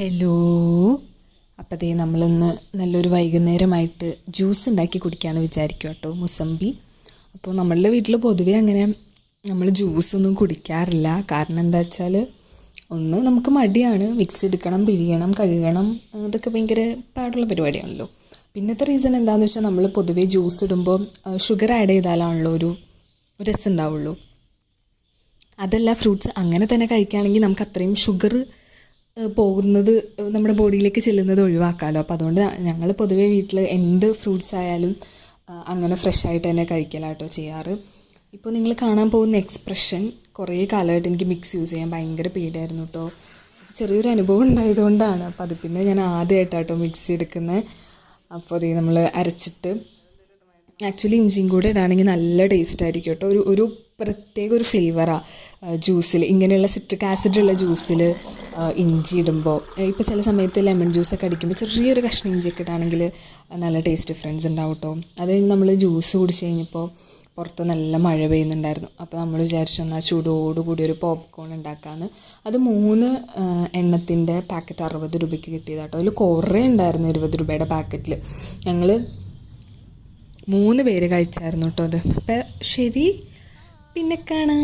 Hello അപ്പോൾ അതേ നമ്മളിന്ന് നല്ലൊരു വൈകുന്നേരമായിട്ട് ജ്യൂസ് ഉണ്ടാക്കി കുടിക്കാമെന്ന് വിചാരിക്കും കേട്ടോ മുസമ്പി. അപ്പോൾ നമ്മളുടെ വീട്ടിൽ പൊതുവേ അങ്ങനെ നമ്മൾ ജ്യൂസൊന്നും കുടിക്കാറില്ല. കാരണം എന്താ വെച്ചാൽ ഒന്ന് നമുക്ക് മടിയാണ്. മിക്സ് എടുക്കണം പിരിയണം കഴുകണം ഇതൊക്കെ ഭയങ്കര പാടുള്ള പരിപാടിയാണല്ലോ. പിന്നത്തെ റീസൺ എന്താണെന്ന് വെച്ചാൽ നമ്മൾ പൊതുവേ ജ്യൂസ് ഇടുമ്പോൾ ഷുഗർ ആഡ് ചെയ്താലാണല്ലോ ഒരു രസം ഉണ്ടാവുള്ളൂ അതല്ല ഫ്രൂട്ട്സ് അങ്ങനെ തന്നെ കഴിക്കുകയാണെങ്കിൽ നമുക്ക് അത്രയും ഷുഗർ പോകുന്നത് നമ്മുടെ ബോഡിയിലേക്ക് ചെല്ലുന്നത് ഒഴിവാക്കാമല്ലോ അപ്പോൾ അതുകൊണ്ട് ഞങ്ങൾ പൊതുവേ വീട്ടിൽ എന്ത് ഫ്രൂട്ട്സ് ആയാലും അങ്ങനെ ഫ്രഷ് ആയിട്ട് തന്നെ കഴിക്കലാട്ടോ ചെയ്യാറ്. ഇപ്പോൾ നിങ്ങൾ കാണാൻ പോകുന്ന എക്സ്പ്രഷൻ കുറേ കാലമായിട്ട് എനിക്ക് മിക്സ് യൂസ് ചെയ്യാൻ ഭയങ്കര പേടിയായിരുന്നു കേട്ടോ ചെറിയൊരു അനുഭവം ഉണ്ടായതുകൊണ്ടാണ്. അപ്പോൾ അത് പിന്നെ ഞാൻ ആദ്യമായിട്ടാട്ടോ മിക്സി എടുക്കുന്നത് അപ്പോൾ അത് നമ്മൾ അരച്ചിട്ട് ആക്ച്വലി ഇഞ്ചിയും കൂടെ ഇടാണെങ്കിൽ നല്ല ടേസ്റ്റ് ആയിരിക്കും കേട്ടോ ഒരു ഒരു പ്രത്യേക ഒരു ഫ്ലേവറാണ് ജ്യൂസിൽ ഇങ്ങനെയുള്ള സിട്രിക് ആസിഡുള്ള ജ്യൂസിൽ ഇഞ്ചി ഇടുമ്പോൾ ഇപ്പോൾ ചില സമയത്ത് ലെമൺ ജ്യൂസൊക്കെ അടിക്കുമ്പോൾ ചെറിയൊരു കഷ്ണം ഇഞ്ചിയൊക്കെ ഇട്ടാണെങ്കിൽ നല്ല ടേസ്റ്റ് ഡിഫറൻസ് ഉണ്ടാവും കേട്ടോ അത് കഴിഞ്ഞ് നമ്മൾ ജ്യൂസ് കുടിച്ച് കഴിഞ്ഞപ്പോൾ പുറത്ത് നല്ല മഴ പെയ്യുന്നുണ്ടായിരുന്നു. അപ്പോൾ നമ്മൾ വിചാരിച്ചു എന്നാൽ ചൂടോടുകൂടി ഒരു പോപ്കോൺ ഉണ്ടാക്കാമെന്ന് അത് മൂന്ന് എണ്ണത്തിന്റെ പാക്കറ്റ് അറുപത് രൂപയ്ക്ക് കിട്ടിയതാട്ടോ. അതിൽ കുറേ ഉണ്ടായിരുന്നു ഇരുപത് രൂപയുടെ പാക്കറ്റിൽ ഞങ്ങൾ മൂന്ന് പേര് കഴിച്ചായിരുന്നു കേട്ടോ അത്. അപ്പം ശരി പിന്നെ കാണാം.